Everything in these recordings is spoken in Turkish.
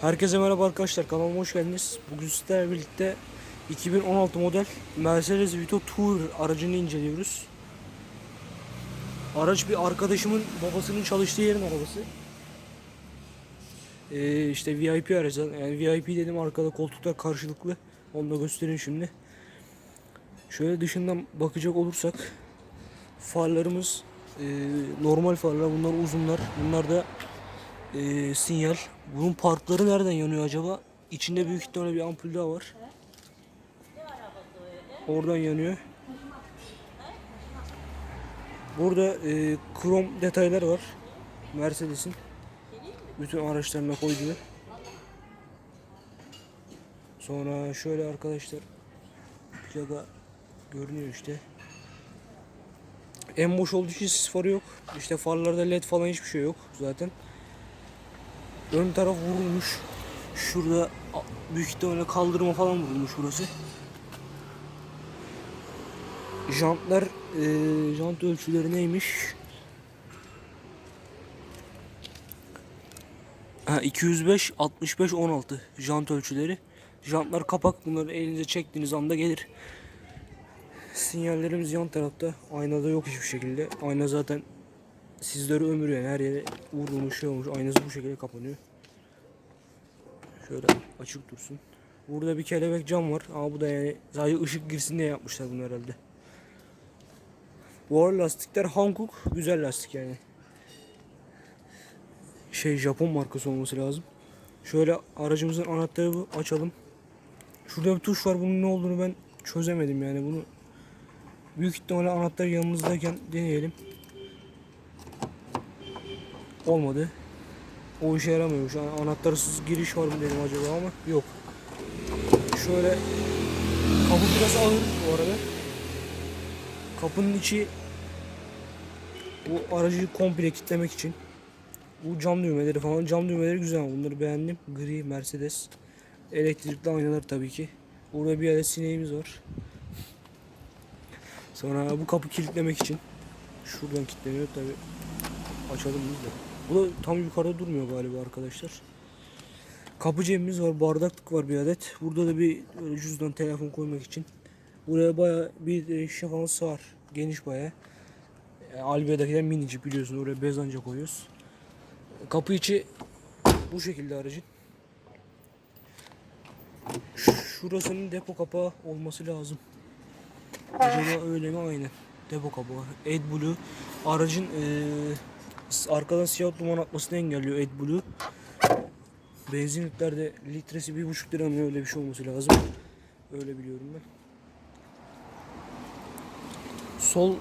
Herkese merhaba arkadaşlar kanalıma hoş geldiniz. Bugün sizlerle birlikte 2016 model Mercedes Vito Tour aracını inceliyoruz. Araç bir arkadaşımın babasının çalıştığı yerin arabası. Ee, işte VIP aracı. Yani VIP dedim arkada koltuklar karşılıklı. Onu da göstereyim şimdi. Şöyle dışından bakacak olursak farlarımız e, normal farlar. Bunlar uzunlar. Bunlar da e, sinyal. Bunun parkları nereden yanıyor acaba? İçinde büyük ihtimalle bir ampul daha var. Oradan yanıyor. Burada e, krom detaylar var. Mercedes'in. Bütün araçlarına koyduğu. Sonra şöyle arkadaşlar plaka görünüyor işte. En boş olduğu için sis farı yok. İşte farlarda led falan hiçbir şey yok zaten. Ön taraf vurulmuş. Şurada büyük ihtimalle kaldırma falan vurulmuş burası. Jantlar, eee jant ölçüleri neymiş? Ha, 205, 65, 16 jant ölçüleri. Jantlar kapak. Bunları elinize çektiğiniz anda gelir. Sinyallerimiz yan tarafta. Aynada yok hiçbir şekilde. Ayna zaten sizleri ömür yani her yere vurulmuş şey olmuş. Aynası bu şekilde kapanıyor. Şöyle açık dursun. Burada bir kelebek cam var ama bu da yani sadece ışık girsin diye yapmışlar bunu herhalde. Bu arada lastikler Hankook güzel lastik yani. Şey Japon markası olması lazım. Şöyle aracımızın anahtarı bu açalım. Şurada bir tuş var bunun ne olduğunu ben çözemedim yani bunu büyük ihtimalle anahtar yanımızdayken deneyelim. Olmadı. O işe yaramıyor. Şu an anahtarsız giriş var mı dedim acaba ama yok. Şöyle kapı biraz ağır bu arada. Kapının içi bu aracı komple kilitlemek için. Bu cam düğmeleri falan. Cam düğmeleri güzel bunları beğendim. Gri Mercedes. Elektrikli aynalar tabii ki. Burada bir adet sineğimiz var. Sonra bu kapı kilitlemek için. Şuradan kilitleniyor tabii. Açalım biz de. Bu da tam yukarıda durmuyor galiba arkadaşlar. Kapı cebimiz var, bardaklık var bir adet. Burada da bir cüzdan, telefon koymak için. Buraya baya bir e, şişe falan. Geniş baya. Yani Albia'dakiler minicik biliyorsun oraya bez anca koyuyoruz. Kapı içi bu şekilde aracın. Şurasının depo kapağı olması lazım. Acaba öyle mi? Aynen. Depo kapağı. AdBlue aracın eee s- arkadan siyah duman atmasını engelliyor AdBlue. Benzinliklerde litresi bir buçuk lira mı öyle bir şey olması lazım. Öyle biliyorum ben. Sol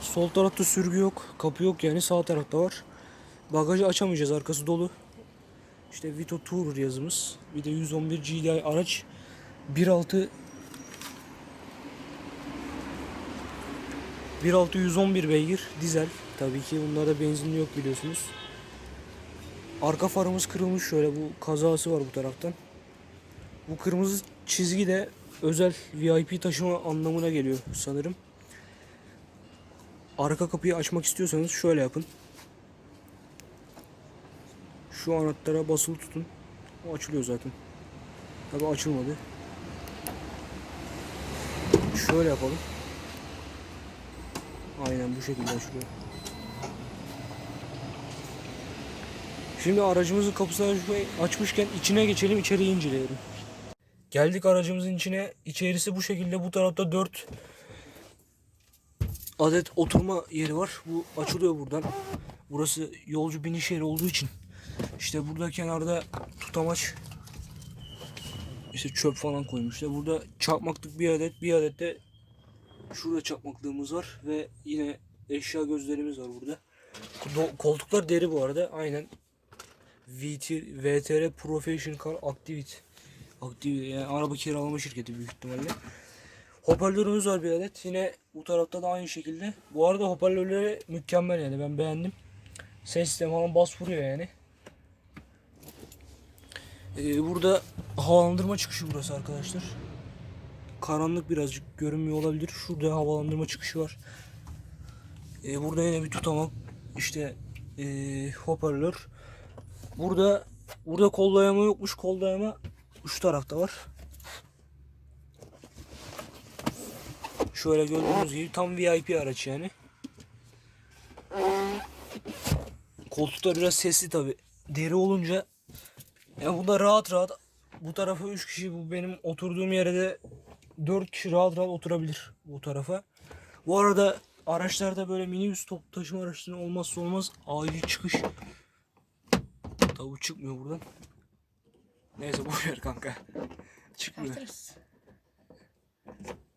sol tarafta sürgü yok. Kapı yok yani sağ tarafta var. Bagajı açamayacağız arkası dolu. İşte Vito Tourer yazımız. Bir de 111 GDI araç. 1.6 1.6 111 beygir dizel. Tabii ki bunlarda benzinli yok biliyorsunuz. Arka farımız kırılmış şöyle bu kazası var bu taraftan. Bu kırmızı çizgi de özel VIP taşıma anlamına geliyor sanırım. Arka kapıyı açmak istiyorsanız şöyle yapın. Şu anahtara basılı tutun. O açılıyor zaten. Tabi açılmadı. Şöyle yapalım. Aynen bu şekilde açılıyor. Şimdi aracımızın kapısını açmışken içine geçelim, içeriği inceleyelim. Geldik aracımızın içine. İçerisi bu şekilde. Bu tarafta 4 adet oturma yeri var. Bu açılıyor buradan. Burası yolcu biniş yeri olduğu için. İşte burada kenarda tutamaç işte çöp falan koymuşlar. Burada çakmaklık bir adet, bir adet de şurada çakmaklığımız var ve yine eşya gözlerimiz var burada. Koltuklar deri bu arada. Aynen VT, VTR Professional Car Activity. Activity yani araba kiralama şirketi büyük ihtimalle. Hoparlörümüz var bir adet. Yine bu tarafta da aynı şekilde. Bu arada hoparlörleri mükemmel yani ben beğendim. Ses sistemi falan bas vuruyor yani. Ee, burada havalandırma çıkışı burası arkadaşlar. Karanlık birazcık görünmüyor olabilir. Şurada havalandırma çıkışı var. Ee, burada yine bir tutamak işte ee, hoparlör. Burada Burada kol dayama yokmuş. Kol dayama şu tarafta var. Şöyle gördüğünüz gibi tam VIP araç yani. Koltuklar biraz sesli tabi. Deri olunca ya bunda rahat rahat bu tarafa 3 kişi bu benim oturduğum yere de 4 kişi rahat rahat oturabilir bu tarafa. Bu arada araçlarda böyle minibüs top taşıma araçlarının olmazsa olmaz acil çıkış. Bu çıkmıyor buradan. Neyse boş ver kanka. Çıkmıyor. Çıkartırız.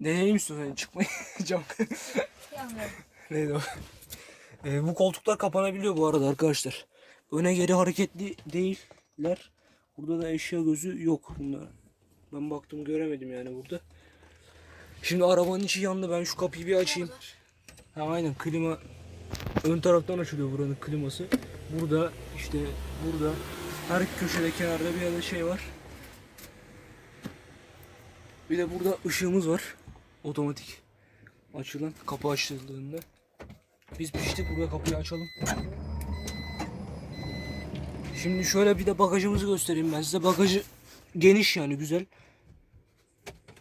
Deneyelim istiyorsan çıkmayı. Cam. Neydi o? Ee, bu koltuklar kapanabiliyor bu arada arkadaşlar. Öne geri hareketli değiller. Burada da eşya gözü yok bunda. Ben baktım göremedim yani burada. Şimdi arabanın içi yandı. Ben şu kapıyı bir açayım. Ha aynen klima ön taraftan açılıyor buranın kliması. Burada işte burada her köşede kenarda bir yerde şey var. Bir de burada ışığımız var. Otomatik açılan kapı açıldığında. Biz piştik buraya kapıyı açalım. Şimdi şöyle bir de bagajımızı göstereyim ben size. Bagajı geniş yani güzel.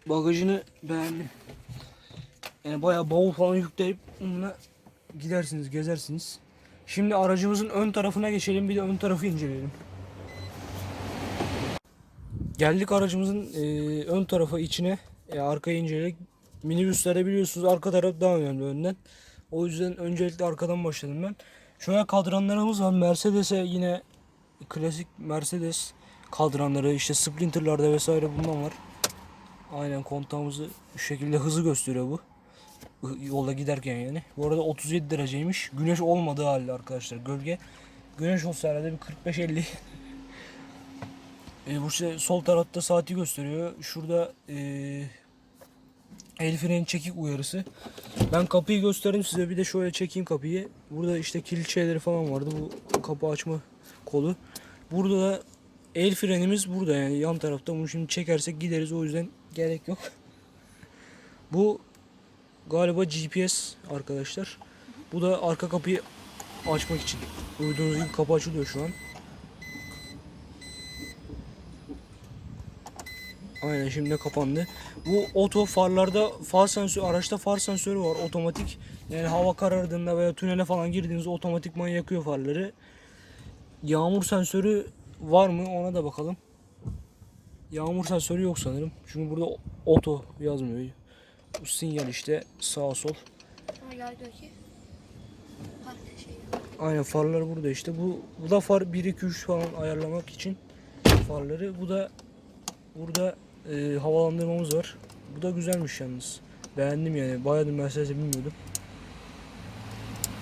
Bagajını beğendim. Yani bayağı bavul falan yükleyip bununla gidersiniz, gezersiniz. Şimdi aracımızın ön tarafına geçelim bir de ön tarafı inceleyelim. Geldik aracımızın e, ön tarafa içine, e, arkayı inceledik. Minibüslerde biliyorsunuz arka taraf daha önemli önden. O yüzden öncelikle arkadan başladım ben. Şöyle kadranlarımız var. Mercedes'e yine klasik Mercedes kadranları işte Sprinter'larda vesaire bundan var. Aynen kontağımızı şu şekilde hızı gösteriyor bu. Yolda giderken yani. Bu arada 37 dereceymiş. Güneş olmadığı halde arkadaşlar gölge. Güneş olsa herhalde bir 45-50. E, bu işte sol tarafta saati gösteriyor. Şurada e, el freni çekik uyarısı. Ben kapıyı göstereyim size bir de şöyle çekeyim kapıyı. Burada işte kilit şeyleri falan vardı. Bu kapı açma kolu. Burada da el frenimiz burada yani yan tarafta. Bunu şimdi çekersek gideriz o yüzden gerek yok. Bu galiba GPS arkadaşlar. Bu da arka kapıyı açmak için. Duyduğunuz gibi kapı açılıyor şu an. Aynen şimdi kapandı. Bu oto farlarda far sensörü, araçta far sensörü var otomatik. Yani hava karardığında veya tünele falan girdiğinizde otomatikman yakıyor farları. Yağmur sensörü var mı ona da bakalım. Yağmur sensörü yok sanırım. Çünkü burada oto yazmıyor. Bu sinyal işte sağ sol. Şey. Aynen farlar burada işte. Bu, bu da far 1 2 3 falan ayarlamak için farları. Bu da burada e, havalandırmamız var. Bu da güzelmiş yalnız. Beğendim yani. Bayağıdır Mercedes'e bilmiyordum.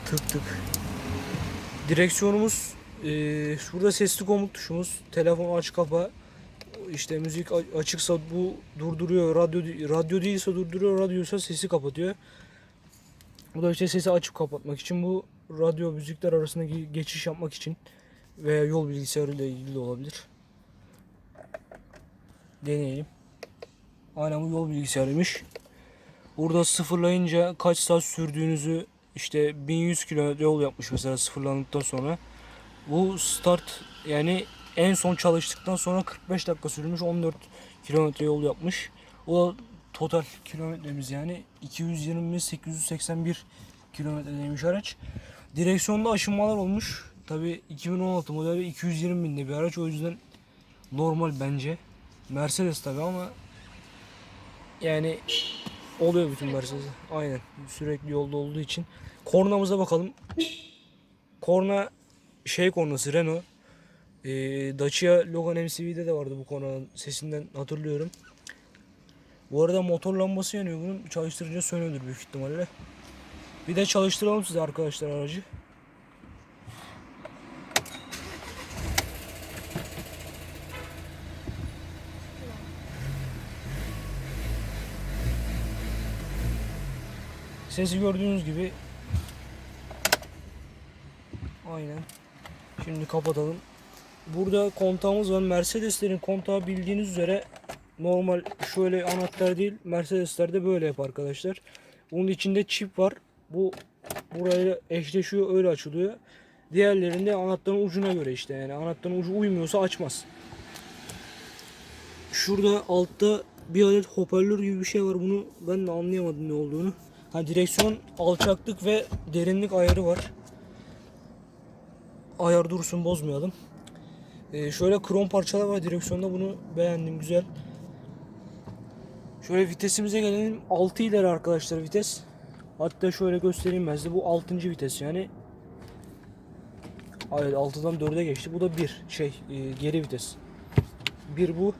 Tık tık. Direksiyonumuz e, şurada sesli komut tuşumuz. Telefon aç kapa. İşte müzik açıksa bu durduruyor. Radyo radyo değilse durduruyor. Radyoysa sesi kapatıyor. Bu da işte sesi açıp kapatmak için bu radyo müzikler arasındaki geçiş yapmak için veya yol bilgisayarıyla ilgili de olabilir. Deneyelim. Aynen bu yol bilgisayarıymış. Burada sıfırlayınca kaç saat sürdüğünüzü işte 1100 kilometre yol yapmış mesela sıfırlandıktan sonra. Bu start yani en son çalıştıktan sonra 45 dakika sürmüş 14 kilometre yol yapmış. O da total kilometremiz yani 220.881 kilometredeymiş araç. Direksiyonda aşınmalar olmuş. Tabi 2016 modeli 220 binde bir araç o yüzden normal bence. Mercedes tabi ama yani oluyor bütün Mercedes. Aynen sürekli yolda olduğu için. Kornamıza bakalım. Korna şey kornası Renault. Ee, Dacia Logan MCV'de de vardı bu kornanın sesinden hatırlıyorum. Bu arada motor lambası yanıyor bunun. Çalıştırınca sönüyordur büyük ihtimalle. Bir de çalıştıralım size arkadaşlar aracı. Sesi gördüğünüz gibi Aynen. Şimdi kapatalım. Burada kontağımız var. Mercedeslerin kontağı bildiğiniz üzere normal şöyle anahtar değil. Mercedeslerde böyle yap arkadaşlar. Bunun içinde çip var. Bu burayla eşleşiyor öyle açılıyor. Diğerlerinde anahtarın ucuna göre işte yani anahtarın ucu uymuyorsa açmaz. Şurada altta bir adet hoparlör gibi bir şey var. Bunu ben de anlayamadım ne olduğunu. Ha direksiyon alçaklık ve derinlik ayarı var. Ayar dursun bozmayalım. Ee, şöyle krom parçalar var direksiyonda. Bunu beğendim güzel. Şöyle vitesimize gelelim. 6 ileri arkadaşlar vites. Hatta şöyle göstereyim ben size. Bu 6. vites yani. Evet 6'dan 4'e geçti. Bu da 1 şey e, geri vites. 1 bu.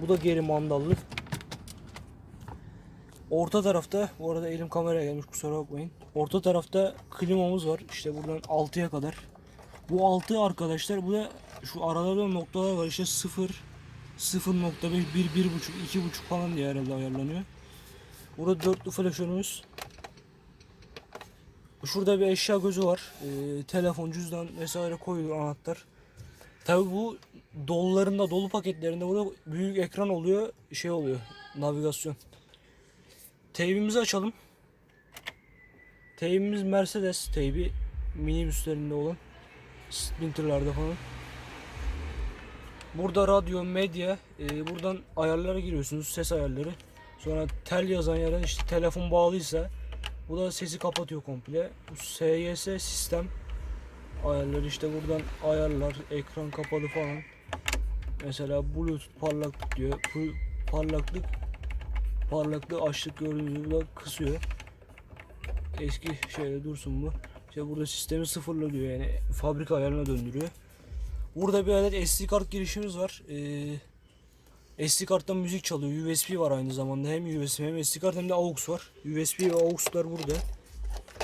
Bu da geri mandallı. Orta tarafta bu arada elim kameraya gelmiş kusura bakmayın. Orta tarafta klimamız var. İşte buradan 6'ya kadar. Bu 6 arkadaşlar bu da şu aralarda noktalar var işte 0 0.5 1 1.5 2.5 falan diye herhalde ayarlanıyor. Burada dörtlü flaşörümüz. Şurada bir eşya gözü var. Ee, telefon, cüzdan vesaire koyulur anahtar. Tabi bu dolularında, dolu paketlerinde burada büyük ekran oluyor, şey oluyor, navigasyon. Teybimizi açalım. Teybimiz Mercedes teybi, minibüslerinde olan, Sprinter'larda falan. Burada radyo, medya, e, buradan ayarlara giriyorsunuz, ses ayarları. Sonra tel yazan yerden işte telefon bağlıysa bu da sesi kapatıyor komple. Bu SYS sistem ayarları işte buradan ayarlar, ekran kapalı falan. Mesela Bluetooth parlaklık diyor. Parlaklık parlaklığı açlık gördüğünüz gibi kısıyor. Eski şeyde dursun bu. İşte burada sistemi sıfırla diyor yani fabrika ayarına döndürüyor. Burada bir adet SD kart girişimiz var. Ee, SD karttan müzik çalıyor. USB var aynı zamanda. Hem USB hem SD kart hem de AUX var. USB ve AUX'lar burada.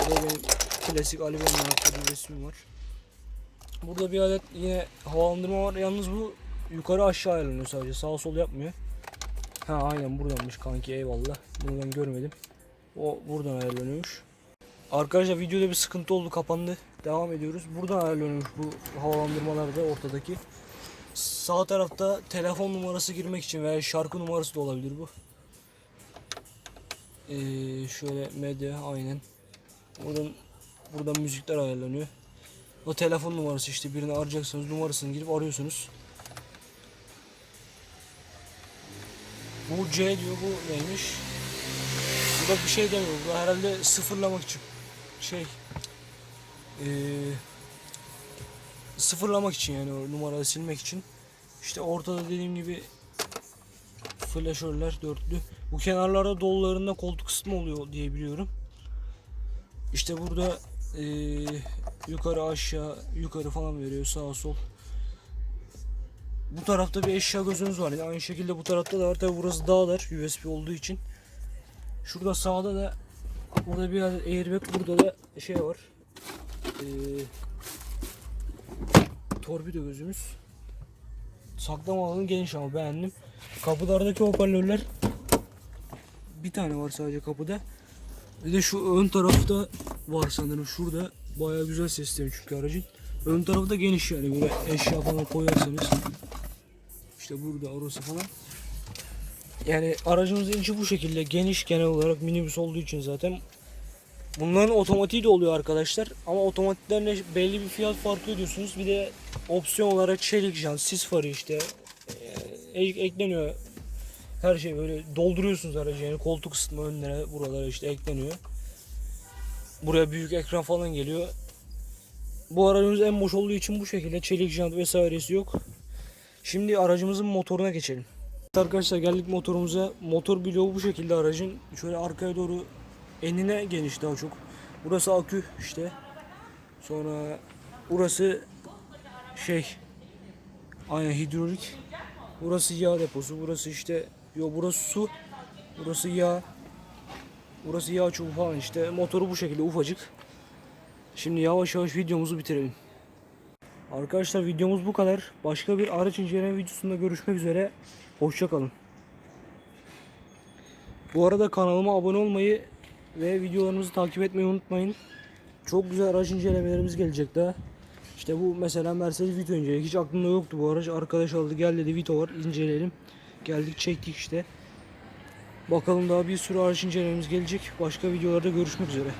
Burada benim klasik Ali Bey'in anahtarı USB'm var. Burada bir adet yine havalandırma var. Yalnız bu yukarı aşağı ayarlanıyor sadece. Sağ sol yapmıyor. Ha aynen buradanmış kanki eyvallah. Bunu ben görmedim. O buradan ayarlanıyormuş. Arkadaşlar videoda bir sıkıntı oldu kapandı. Devam ediyoruz. Buradan ayarlanıyormuş bu havalandırmalar da ortadaki. Sağ tarafta telefon numarası girmek için veya şarkı numarası da olabilir bu. Ee, şöyle medya aynen. Buradan buradan müzikler ayarlanıyor. O telefon numarası işte birini arayacaksınız numarasını girip arıyorsunuz. Bu C diyor bu neymiş? Bu bir şey demiyor. Bu herhalde sıfırlamak için. Şey eee sıfırlamak için yani o numarayı silmek için. İşte ortada dediğim gibi flaşörler dörtlü. Bu kenarlarda dolularında koltuk kısmı oluyor diye biliyorum. İşte burada eee, yukarı aşağı yukarı falan veriyor sağ sol. Bu tarafta bir eşya gözümüz var. Yani aynı şekilde bu tarafta da var. Tabi burası dağlar USB olduğu için. Şurada sağda da burada bir adet airbag burada da şey var. Ee, torpido gözümüz. Saklama alanı geniş ama beğendim. Kapılardaki hoparlörler bir tane var sadece kapıda. Bir de şu ön tarafta var sanırım şurada. Bayağı güzel sistemi çünkü aracın. Ön tarafı da geniş yani böyle eşya falan koyarsanız. İşte burada orası falan. Yani aracımızın içi bu şekilde geniş genel olarak minibüs olduğu için zaten. Bunların otomatiği de oluyor arkadaşlar. Ama otomatiklerle belli bir fiyat farkı ödüyorsunuz. Bir de opsiyon olarak çelik jant, sis farı işte e, ek- ekleniyor. Her şey böyle dolduruyorsunuz aracı yani koltuk ısıtma önlere buralara işte ekleniyor. Buraya büyük ekran falan geliyor. Bu aracımız en boş olduğu için bu şekilde çelik jant vesairesi yok. Şimdi aracımızın motoruna geçelim. Arkadaşlar geldik motorumuza. Motor bloğu bu şekilde aracın. Şöyle arkaya doğru enine geniş daha çok. Burası akü işte. Sonra burası şey aynen hidrolik. Burası yağ deposu. Burası işte yo burası su. Burası yağ. Burası yağ çubuğu falan işte. Motoru bu şekilde ufacık. Şimdi yavaş yavaş videomuzu bitirelim. Arkadaşlar videomuz bu kadar. Başka bir araç inceleme videosunda görüşmek üzere. Hoşçakalın. Bu arada kanalıma abone olmayı ve videolarımızı takip etmeyi unutmayın. Çok güzel araç incelemelerimiz gelecek daha. İşte bu mesela Mercedes Vito inceledik. Hiç aklımda yoktu bu araç. Arkadaş aldı gel dedi Vito var inceleyelim. Geldik çektik işte. Bakalım daha bir sürü araç incelememiz gelecek. Başka videolarda görüşmek üzere.